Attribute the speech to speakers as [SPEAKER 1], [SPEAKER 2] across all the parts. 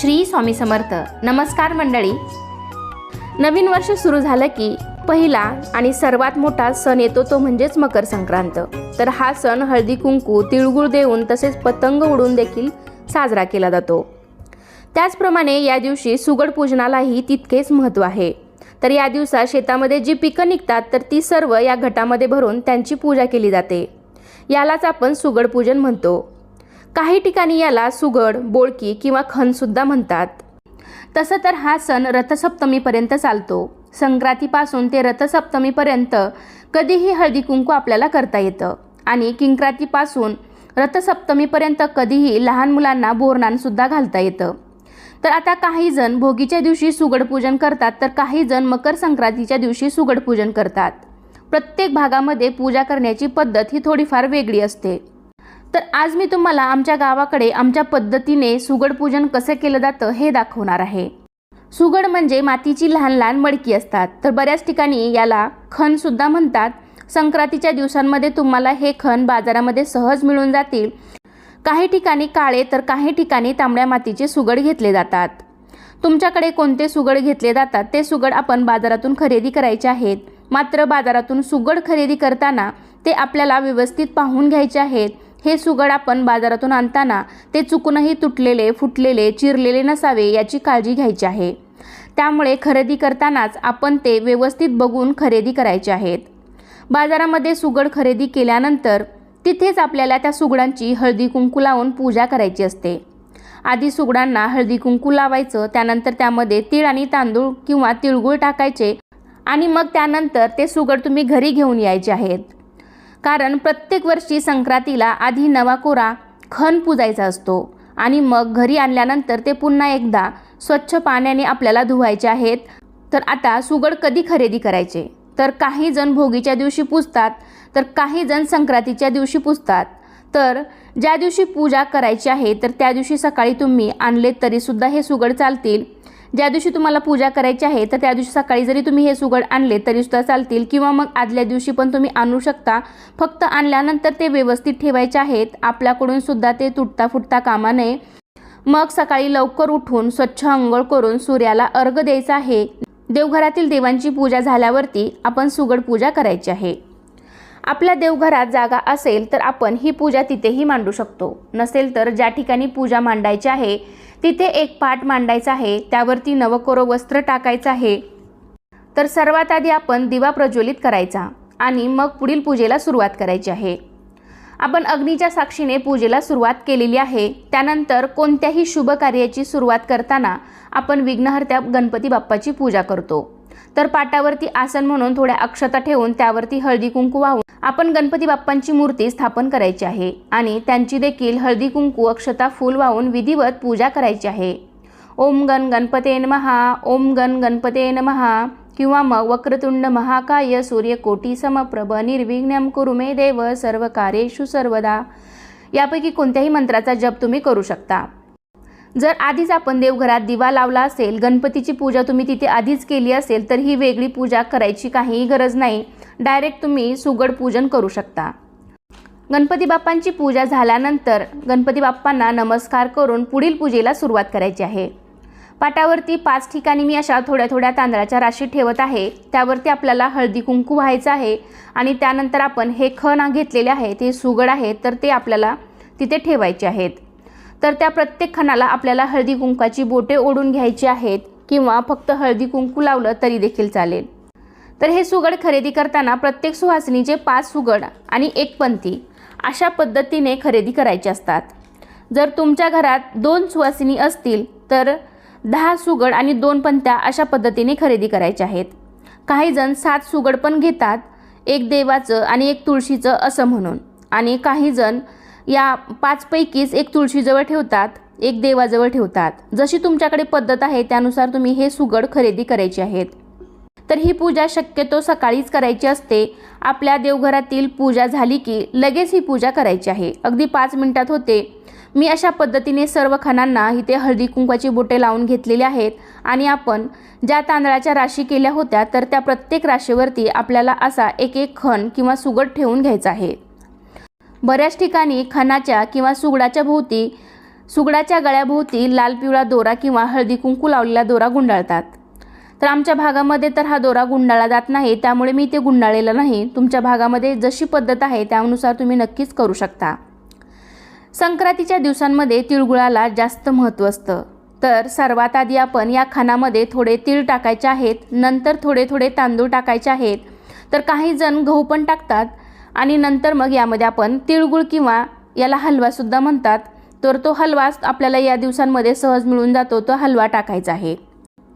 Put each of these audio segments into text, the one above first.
[SPEAKER 1] श्री स्वामी समर्थ. नमस्कार मंडळी. नवीन वर्ष सुरू झालं की पहिला आणि सर्वात मोठा सण येतो तो म्हणजेच मकर संक्रांत. तर हा सण हळदी कुंकू तिळगुळ देऊन तसेच पतंग उडून देखील साजरा केला जातो. त्याचप्रमाणे या दिवशी सुगड पूजनालाही तितकेच महत्त्व आहे. तर या दिवसात शेतामध्ये जी पिकं निघतात तर ती सर्व या घटामध्ये भरून त्यांची पूजा केली जाते. यालाच आपण सुगड पूजन म्हणतो. काही ठिकाणी याला सुगड बोळकी किंवा खणसुद्धा म्हणतात. तसं तर हा सण रथसप्तमीपर्यंत चालतो. संक्रांतीपासून ते रथसप्तमीपर्यंत कधीही हळदी कुंकू आपल्याला करता येतं. आणि किंक्रांतीपासून रथसप्तमीपर्यंत कधीही लहान मुलांना बोरणांसुद्धा घालता येतं. तर आता काही जण भोगीच्या दिवशी सुगड पूजन करतात तर काही जण मकर संक्रांतीच्या दिवशी सुगड पूजन करतात. प्रत्येक भागामध्ये पूजा करण्याची पद्धत ही थोडीफार वेगळी असते. तर आज मी तुम्हाला आमच्या गावाकडे आमच्या पद्धतीने सुगड पूजन कसं केलं जातं हे दाखवणार आहे. सुगड म्हणजे मातीची लहान लहान मडकी असतात. तर बऱ्याच ठिकाणी याला खणसुद्धा म्हणतात. संक्रांतीच्या दिवसांमध्ये तुम्हाला हे खण बाजारामध्ये सहज मिळून जातील. काही ठिकाणी काळे तर काही ठिकाणी तांबड्या मातीचे सुगड घेतले जातात. तुमच्याकडे कोणते सुगड घेतले जातात ते सुगड आपण बाजारातून खरेदी करायचे आहेत. मात्र बाजारातून सुगड खरेदी करताना ते आपल्याला व्यवस्थित पाहून घ्यायचे आहेत. हे सुगड आपण बाजारातून आणताना ते चुकूनही तुटलेले फुटलेले चिरलेले नसावे याची काळजी घ्यायची आहे. त्यामुळे खरेदी करतानाच आपण ते व्यवस्थित बघून खरेदी करायचे आहेत. बाजारामध्ये सुगड खरेदी केल्यानंतर तिथेच आपल्याला त्या सुगडांची हळदी कुंकू लावून पूजा करायची असते. आधी सुगडांना हळदी कुंकू लावायचं त्यानंतर त्यामध्ये तीळ आणि तांदूळ किंवा तिळगुळ टाकायचे आणि मग त्यानंतर ते सुगड तुम्ही घरी घेऊन यायचे आहेत. कारण प्रत्येक वर्षी संक्रांतीला आधी नवा कोरा खण पुजायचा असतो. आणि मग घरी आणल्यानंतर ते पुन्हा एकदा स्वच्छ पाण्याने आपल्याला धुवायचे आहेत. तर आता सुगड कधी खरेदी करायचे? तर काही जण भोगीच्या दिवशी पुजतात तर काही जण संक्रांतीच्या दिवशी पुजतात. तर ज्या दिवशी पूजा करायची आहे तर त्या दिवशी सकाळी तुम्ही आणले तरीसुद्धा हे सुगड चालतील. ज्या दिवशी तुम्हाला पूजा करायची आहे तर त्या दिवशी सकाळी जरी तुम्ही हे सुगड आणले तरीसुद्धा चालतील. किंवा मग आदल्या दिवशी पण तुम्ही आणू शकता. फक्त आणल्यानंतर ते व्यवस्थित ठेवायचे आहेत. आपल्याकडून सुद्धा ते तुटता फुटता कामा नये. मग सकाळी लवकर उठून स्वच्छ अंघोळ करून सूर्याला अर्घ द्यायचा आहे. देवघरातील देवांची पूजा झाल्यावरती आपण सुगड पूजा करायची आहे. आपल्या देवघरात जागा असेल तर आपण ही पूजा तिथेही मांडू शकतो. नसेल तर ज्या ठिकाणी पूजा मांडायची आहे तिथे एक पाट मांडायचा आहे त्यावरती नवकोरो वस्त्र टाकायचं आहे. तर सर्वात आधी आपण दिवा प्रज्वलित करायचा आणि मग पुढील पूजेला सुरुवात करायची आहे. आपण अग्नीच्या साक्षीने पूजेला सुरुवात केलेली आहे त्यानंतर कोणत्याही शुभ कार्याची सुरुवात करताना आपण विघ्नहर्त्या गणपती बाप्पाची पूजा करतो. तर पाटावरती आसन म्हणून थोड्या अक्षता ठेवून त्यावरती हळदी कुंकू वाहून आपण गणपती बाप्पांची मूर्ती स्थापन करायची आहे आणि त्यांची देखील हळदी कुंकू अक्षता फूल वाहून विधिवत पूजा करायची आहे. ओम गण गणपते महा ओम गण गणपते महा किंवा मग वक्रतुंड महाकाय सूर्यकोटी समप्रभ निर्विघ्नम कुरुमे देव सर्व कार्येषु सर्वदा. यापैकी कोणत्याही मंत्राचा जप तुम्ही करू शकता. जर आधीच आपण देवघरात दिवा लावला असेल गणपतीची पूजा तुम्ही तिथे आधीच केली असेल तर ही वेगळी पूजा करायची काहीही गरज नाही. डायरेक्ट तुम्ही सुगड पूजन करू शकता. गणपती बाप्पांची पूजा झाल्यानंतर गणपती बाप्पांना नमस्कार करून पुढील पूजेला सुरुवात करायची आहे. पाटावरती पाच ठिकाणी मी अशा थोड्या थोड्या तांदळाच्या राशी ठेवत आहे. त्यावरती आपल्याला हळदी कुंकू व्हायचं आहे आणि त्यानंतर आपण हे खण घेतलेले आहे ते सुगड आहे तर ते आपल्याला तिथे ठेवायचे आहेत. तर त्या प्रत्येक खणाला आपल्याला हळदी कुंकाची बोटे ओढून घ्यायची आहेत किंवा फक्त हळदी कुंकू लावलं तरी देखील चालेल. तर हे सुगड खरेदी करताना प्रत्येक सुहासिनीचे पाच सुगड आणि एक पंथी अशा पद्धतीने खरेदी करायचे असतात. जर तुमच्या घरात दोन सुवासिनी असतील तर दहा सुगड आणि दोन पंत्या अशा पद्धतीने खरेदी करायच्या आहेत. काही जण सात सुगड पण घेतात एक देवाचं आणि एक तुळशीचं असं म्हणून. आणि काही जण या पाचपैकीच एक तुळशीजवळ ठेवतात एक देवाजवळ ठेवतात. जशी तुमच्याकडे पद्धत आहे त्यानुसार तुम्ही हे सुगड खरेदी करायचे आहेत. तर ही पूजा शक्यतो सकाळीच करायची असते. आपल्या देवघरातील पूजा झाली की लगेच ही पूजा करायची आहे. अगदी पाच मिनिटात होते. मी अशा पद्धतीने सर्व खणांना इथे हळदी कुंकवाची बोटे लावून घेतलेली आहेत आणि आपण ज्या तांदळाच्या राशी केल्या होत्या तर त्या प्रत्येक राशीवरती आपल्याला असा एक एक खण किंवा सुगड ठेवून घ्यायचा आहे. बऱ्याच ठिकाणी खणाच्या किंवा सुगडाच्या भोवती सुगडाच्या गळ्याभोवती लाल पिवळा दोरा किंवा हळदी कुंकू लावलेला दोरा गुंडाळतात. तर आमच्या भागामध्ये तर हा दोरा गुंडाळला जात नाही त्यामुळे मी ते गुंडाळलेलं नाही. तुमच्या भागामध्ये जशी पद्धत आहे त्यानुसार तुम्ही नक्कीच करू शकता. संक्रांतीच्या दिवसांमध्ये तिळगुळाला जास्त महत्त्व असतं. तर सर्वात आधी आपण या खानामध्ये थोडे तीळ टाकायचे आहेत नंतर थोडे थोडे तांदूळ टाकायचे आहेत. तर काही जण गहू पण टाकतात आणि नंतर मग यामध्ये आपण तिळगुळ किंवा याला हलवासुद्धा म्हणतात. तर तो हलवा आपल्याला या दिवसांमध्ये सहज मिळून जातो तो हलवा टाकायचा आहे.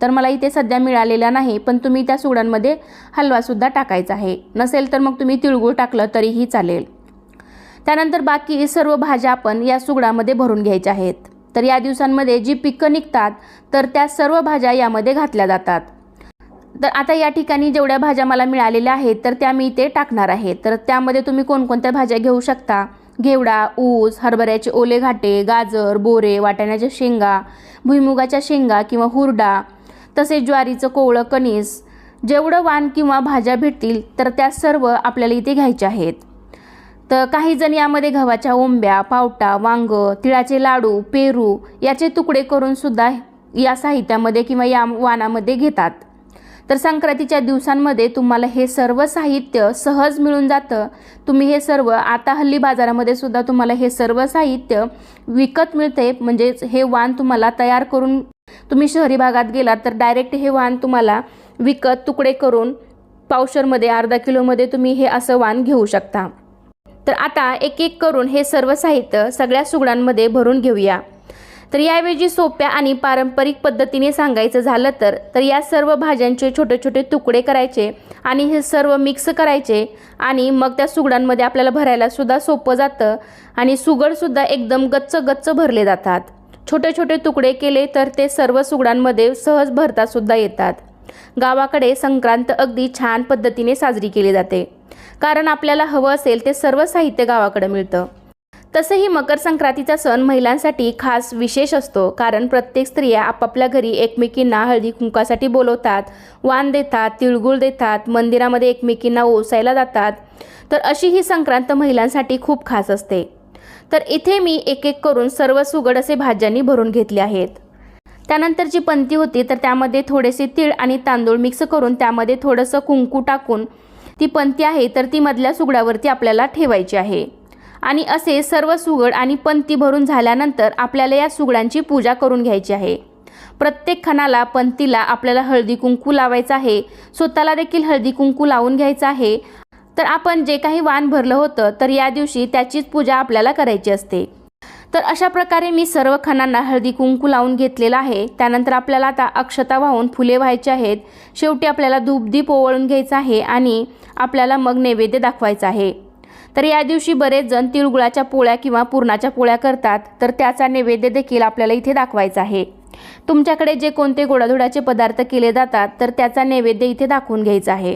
[SPEAKER 1] तर मला इथे सध्या मिळालेला नाही पण तुम्ही त्या सुगडांमध्ये हलवासुद्धा टाकायचा आहे. नसेल तर मग तुम्ही तिळगुळ टाकलं तरीही चालेल. त्यानंतर बाकी सर्व भाज्या आपण या सुगडामध्ये भरून घ्यायच्या आहेत. तर या दिवसांमध्ये जी पिकं निघतात तर त्या सर्व भाज्या यामध्ये घातल्या जातात. तर आता या ठिकाणी जेवढ्या भाज्या मला मिळालेल्या आहेत तर त्या मी इथे टाकणार आहे. तर त्यामध्ये तुम्ही कोणकोणत्या भाज्या घेऊ शकता? घेवडा ऊस हरभऱ्याचे ओले घाटे गाजर बोरे वाटाण्याच्या शेंगा भुईमुगाच्या शेंगा किंवा हुरडा तसेच ज्वारीचं कोवळं कणीस. जेवढं वाण किंवा भाज्या भेटतील तर त्या सर्व आपल्याला इथे घ्यायच्या आहेत. तर काही जण यामध्ये गव्हाच्या ओंब्या पावटा वांग तिळाचे लाडू पेरू याचे तुकडे करून सुद्धा या साहित्यामध्ये किंवा या वाणामध्ये घेतात. तर संक्रांतीच्या दिवसांमध्ये तुम्हाला हे सर्व साहित्य सहज मिळून जातं. तुम्ही हे सर्व आता हल्ली बाजारामध्ये सुद्धा तुम्हाला हे सर्व साहित्य विकत मिळते. म्हणजेच हे वाण तुम्हाला तयार करून तुम्ही शहरी भागात गेलात तर डायरेक्ट हे वाण तुम्हाला विकत तुकडे करून पावशरमध्ये अर्धा किलोमध्ये तुम्ही हे असं वाण घेऊ शकता. तर आता एक एक करून हे सर्व साहित्य सगळ्या सुगडांमध्ये भरून घेऊया. तर याऐवजी सोप्या आणि पारंपरिक पद्धतीने सांगायचं झालं तर तर या सर्व भाज्यांचे छोटे छोटे तुकडे करायचे आणि हे सर्व मिक्स करायचे आणि मग त्या सुगडांमध्ये आपल्याला भरायला सुद्धा सोपं जातं आणि सुगडसुद्धा एकदम गच्च गच्च भरले जातात. छोटे छोटे तुकडे केले तर ते सर्व सुगडांमध्ये सहज भरतासुद्धा येतात. गावाकडे संक्रांत अगदी छान पद्धतीने साजरी केली जाते. कारण आपल्याला हवं असेल ते सर्व साहित्य गावाकडे मिळतं. तसंही मकर संक्रांतीचा सण महिलांसाठी खास विशेष असतो कारण प्रत्येक स्त्रिया आपापल्या घरी एकमेकींना हळदी कुंकासाठी बोलवतात वाण देतात तिळगुळ देतात मंदिरामध्ये एकमेकींना ओसायला जातात. तर अशी ही संक्रांत महिलांसाठी खूप खास असते. तर इथे मी एक एक करून सर्व सुगड असे भाज्यांनी भरून घेतले आहेत. त्यानंतर जी पंती होती तर त्यामध्ये थोडेसे तीळ आणि तांदूळ मिक्स करून त्यामध्ये थोडंसं कुंकू टाकून ती पंती आहे तर ती मधल्या सुगडावरती आपल्याला ठेवायची आहे. आणि असे सर्व सुगड आणि पंती भरून झाल्यानंतर आपल्याला या सुगडांची पूजा करून घ्यायची आहे. प्रत्येक खणाला पंतीला आपल्याला हळदी कुंकू लावायचं आहे. स्वतःला देखील हळदी कुंकू लावून घ्यायचं आहे. तर आपण जे काही वाण भरलं होतं तर या दिवशी त्याचीच पूजा आपल्याला करायची असते. तर अशा प्रकारे मी सर्व खणांना हळदी कुंकू लावून घेतलेलं आहे. त्यानंतर आपल्याला आता अक्षता वाहून फुले व्हायचे आहेत. शेवटी आपल्याला धूपदीप ओवळून घ्यायचं आहे आणि आपल्याला मग नैवेद्य दाखवायचा आहे. तर या दिवशी बरेच जण तिळगुळाच्या पोळ्या किंवा पुरणाच्या पोळ्या करतात. तर त्याचा नैवेद्य देखील आपल्याला इथे दाखवायचा आहे. तुमच्याकडे जे कोणते गोडाधुडाचे पदार्थ केले जातात तर त्याचा नैवेद्य इथे दाखवून घ्यायचा आहे.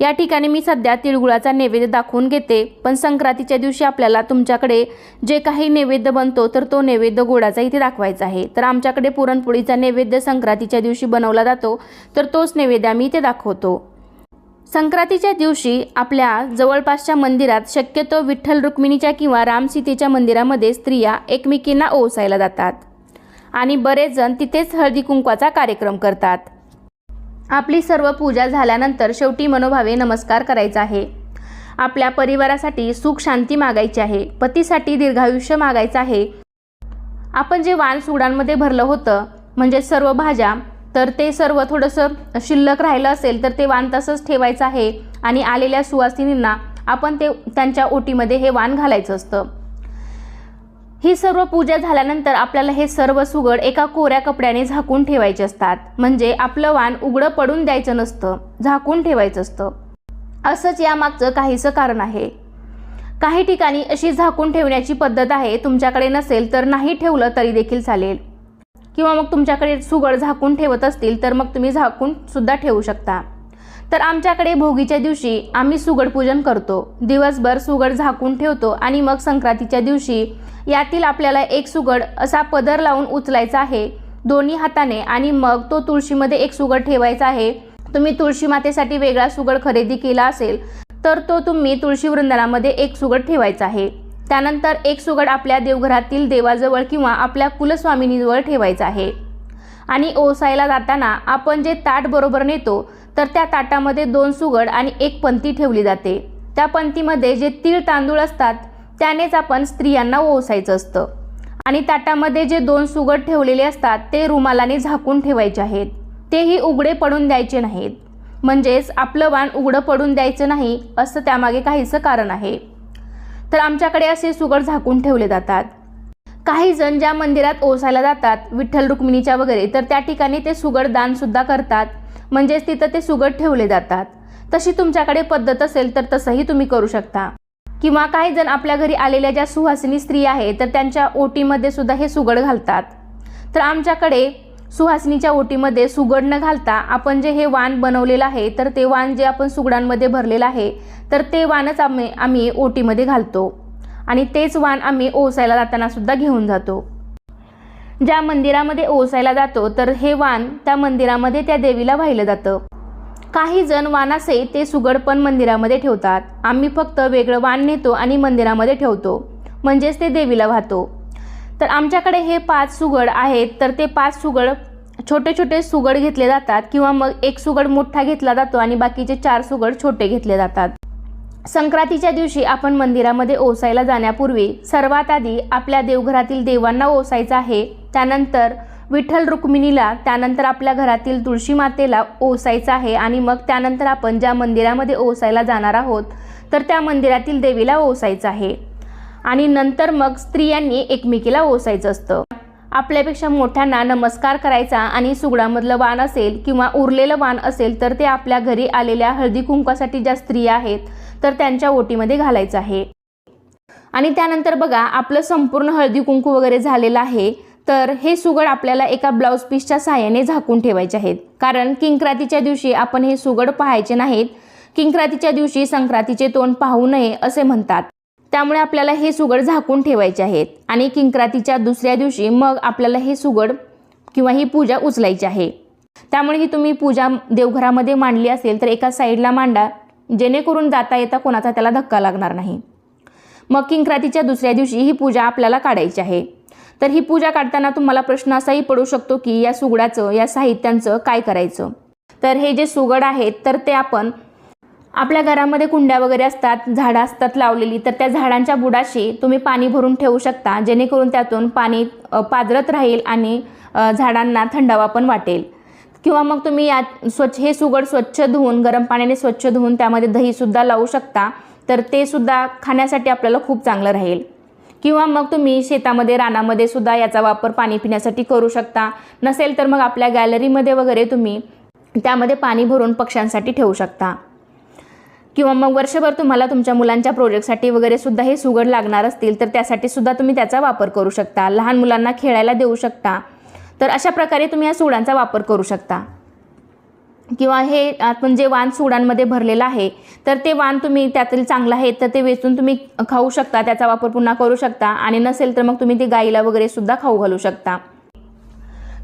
[SPEAKER 1] या ठिकाणी मी सध्या तिळगुळाचा नैवेद्य दाखवून घेते पण संक्रांतीच्या दिवशी आपल्याला तुमच्याकडे जे काही नैवेद्य बनतो तर तो नैवेद्य गोडाचा इथे दाखवायचा आहे. तर आमच्याकडे पुरणपोळीचा नैवेद्य संक्रांतीच्या दिवशी बनवला जातो तर तोच नैवेद्य आम्ही इथे दाखवतो. संक्रांतीच्या दिवशी आपल्या जवळपासच्या मंदिरात शक्यतो विठ्ठल रुक्मिणीच्या किंवा रामसीतेच्या मंदिरामध्ये स्त्रिया एकमेकींना ओसायला जातात. आणि बरेच जण तिथेच हळदी कुंकवाचा कार्यक्रम करतात. आपली सर्व पूजा झाल्यानंतर शेवटी मनोभावे नमस्कार करायचा आहे. आपल्या परिवारासाठी सुख शांती मागायची आहे. पतीसाठी दीर्घायुष्य मागायचं आहे. आपण जे वाण सुगडांमध्ये भरलं होतं म्हणजे सर्व भाज्या तर ते सर्व थोडंसं शिल्लक राहिलं असेल तर ते वाण तसंच ठेवायचं आहे. आणि आलेल्या सुवासिनींना आपण ते त्यांच्या ओटीमध्ये हे वाण घालायचं असतं. ही सर्व पूजा झाल्यानंतर आपल्याला हे सर्व सुगड एका कोऱ्या कपड्याने झाकून ठेवायचे असतात. म्हणजे आपलं वाण उघडं पडून द्यायचं नसतं झाकून ठेवायचं असतं. असंच यामागचं काहीसं कारण आहे. काही ठिकाणी अशी झाकून ठेवण्याची पद्धत आहे तुमच्याकडे नसेल तर नाही ठेवलं तरी देखील चालेल. किंवा मग तुमच्याकडे सुगड झाकून ठेवत असतील तर मग तुम्ही झाकून सुद्धा ठेवू शकता. तर आमच्याकडे भोगीच्या दिवशी आम्ही सुगड पूजन करतो. दिवसभर सुगड झाकून ठेवतो आणि मग संक्रांतीच्या दिवशी यातील आपल्याला एक सुगड असा पदर लावून उचलायचा आहे दोन्ही हाताने आणि मग तो तुळशीमध्ये एक सुगड ठेवायचा आहे. तुम्ही तुळशी मातेसाठी वेगळा सुगड खरेदी केला असेल तर तो तुम्ही तुळशी वृंदानामध्ये एक सुगड ठेवायचा आहे. त्यानंतर एक सुगड आपल्या देवघरातील देवाजवळ किंवा आपल्या कुलस्वामिनीजवळ ठेवायचा आहे. आणि ओसायला जाताना आपण जे ताट बरोबर नेतो तर त्या ताटामध्ये दोन सुगड आणि एक पंती ठेवली जाते. त्या पंतीमध्ये जे तीळ तांदूळ असतात त्यानेच आपण स्त्रियांना ओसायचं असतं. आणि ताटामध्ये जे दोन सुगड ठेवलेले असतात ते रुमालाने झाकून ठेवायचे आहेत. तेही उघडे पडून द्यायचे नाहीत. म्हणजेच आपलं वाण उघडं पडून द्यायचं नाही असं त्यामागे काहीचं कारण आहे. तर आमच्याकडे असे सुगड झाकून ठेवले जातात. काही जण ज्या मंदिरात ओसायला जातात विठ्ठल रुक्मिणीच्या वगैरे तर त्या ठिकाणी ते सुगड दानसुद्धा करतात. म्हणजेच तिथं ते सुगड ठेवले जातात. तशी तुमच्याकडे पद्धत असेल तर तसंही तुम्ही करू शकता. किंवा काही जण आपल्या घरी आलेल्या ज्या सुहासिनी स्त्री आहेत तर त्यांच्या ओटीमध्ये सुद्धा हे सुगड घालतात. तर आमच्याकडे सुहासिनीच्या ओटीमध्ये सुगड न घालता आपण जे हे वाण बनवलेलं आहे तर ते वाण जे आपण सुगडांमध्ये भरलेलं आहे तर ते वाणच आम्ही आम्ही ओटीमध्ये घालतो. आणि तेच वाण आम्ही ओसायला जाताना सुद्धा घेऊन जातो. ज्या मंदिरामध्ये ओसायला जातो तर हे वाण त्या मंदिरामध्ये त्या देवीला वाहिलं जातं. काही जण वाणाचे ते सुगड पण मंदिरामध्ये ठेवतात. आम्ही फक्त वेगळं वाण नेतो आणि मंदिरामध्ये ठेवतो. म्हणजेच ते देवीला वाहतो. तर आमच्याकडे हे पाच सुगड आहेत तर ते पाच सुगड छोटे छोटे सुगड घेतले जातात किंवा मग एक सुगड मोठा घेतला जातो आणि बाकीचे चार सुगड छोटे घेतले जातात. संक्रांतीच्या दिवशी आपण मंदिरामध्ये ओसायला जाण्यापूर्वी सर्वात आधी आपल्या देवघरातील देवांना ओसायचं आहे. त्यानंतर विठ्ठल रुक्मिणीला त्यानंतर आपल्या घरातील तुळशी मातेला ओसायचं आहे आणि मग त्यानंतर आपण ज्या मंदिरामध्ये ओसायला जाणार आहोत तर त्या मंदिरातील देवीला ओसायचं आहे. आणि नंतर मग स्त्रियांनी एकमेकीला ओसायचं असतं. आपल्यापेक्षा मोठ्यांना नमस्कार करायचा आणि सुगडामधलं वाण असेल किंवा उरलेलं वाण असेल तर ते आपल्या घरी आलेल्या हळदी कुंकासाठी ज्या स्त्रिया आहेत तर त्यांच्या ओटीमध्ये घालायचं आहे. आणि त्यानंतर बघा आपलं संपूर्ण हळदी कुंकू वगैरे झालेलं आहे तर हे सुगड आपल्याला एका ब्लाऊज पीसच्या सहाय्याने झाकून ठेवायचे आहेत. कारण किंक्रातीच्या दिवशी आपण हे सुगड पाहायचे नाहीत. किंक्रातीच्या दिवशी संक्रांतीचे तोंड पाहू नये असे म्हणतात. त्यामुळे आपल्याला हे सुगड झाकून ठेवायचे आहेत. आणि किंक्रातीच्या दुसऱ्या दिवशी मग आपल्याला हे सुगड किंवा ही पूजा उचलायची आहे. त्यामुळे ही तुम्ही पूजा देवघरामध्ये मांडली असेल तर एका साईडला मांडा जेणेकरून जाता येता कोणाचा त्याला धक्का लागणार नाही. मग किंक्रातीच्या दुसऱ्या दिवशी ही पूजा आपल्याला काढायची आहे. तर ही पूजा काढताना तुम्हाला प्रश्न असाही पडू शकतो की या सुगडाचं या साहित्यांचं काय करायचं? तर हे जे सुगड आहेत तर ते आपण आपल्या घरामध्ये कुंड्या वगैरे असतात झाडं असतात लावलेली तर त्या झाडांच्या बुडाशी तुम्ही पाणी भरून ठेवू शकता जेणेकरून त्यातून पाणी पाजरत राहील आणि झाडांना थंडावा पण वाटेल. किंवा मग तुम्ही यात स्वच्छ हे सुगड स्वच्छ धुवून गरम पाण्याने स्वच्छ धुवून त्यामध्ये दहीसुद्धा लावू शकता तर ते सुद्धा खाण्यासाठी आपल्याला खूप चांगलं राहील. किंवा मग तुम्ही शेतामध्ये रानामध्ये सुद्धा याचा वापर पाणी पिण्यासाठी करू शकता. नसेल तर मग आपल्या गॅलरीमध्ये वगैरे तुम्ही त्यामध्ये पाणी भरून पक्ष्यांसाठी ठेवू शकता. किंवा मग वर्षभर तुम्हाला तुमच्या मुलांच्या प्रोजेक्टसाठी वगैरे सुद्धा हे सुगड लागणार असतील तर त्यासाठी सुद्धा तुम्ही त्याचा वापर करू शकता. लहान मुलांना खेळायला देऊ शकता. तर अशा प्रकारे तुम्ही या सुगडांचा वापर करू शकता. किंवा हे आपण जे वाण सुगडांमध्ये भरलेलं आहे तर ते वाण तुम्ही त्यातील चांगलं आहे तर ते वेचून तुम्ही खाऊ शकता त्याचा वापर पुन्हा करू शकता. आणि नसेल तर मग तुम्ही ते गाईला वगैरे सुद्धा खाऊ घालू शकता.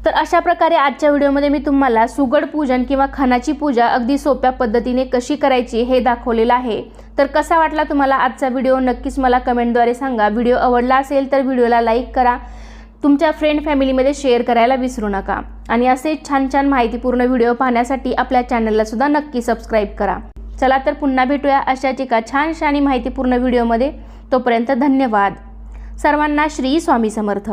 [SPEAKER 1] तर अशा प्रकारे आजच्या व्हिडिओमध्ये मी तुम्हाला सुगड पूजन किंवा खानाची पूजा अगदी सोप्या पद्धतीने कशी करायची हे दाखवलेलं आहे. तर कसा वाटला तुम्हाला आजचा व्हिडिओ? नक्कीच मला कमेंटद्वारे सांगा. व्हिडिओ आवडला असेल तर व्हिडिओला लाईक करा. तुमच्या फ्रेंड फॅमिलीमध्ये शेअर करायला विसरू नका. आणि असे छान छान माहितीपूर्ण व्हिडिओ पाहण्यासाठी आपल्या चॅनलला सुद्धा नक्की सबस्क्राईब करा. चला तर पुन्हा भेटूया अशाच एका छानशा आणि माहितीपूर्ण व्हिडिओमध्ये. तोपर्यंत धन्यवाद. सर्वांना श्री स्वामी समर्थ.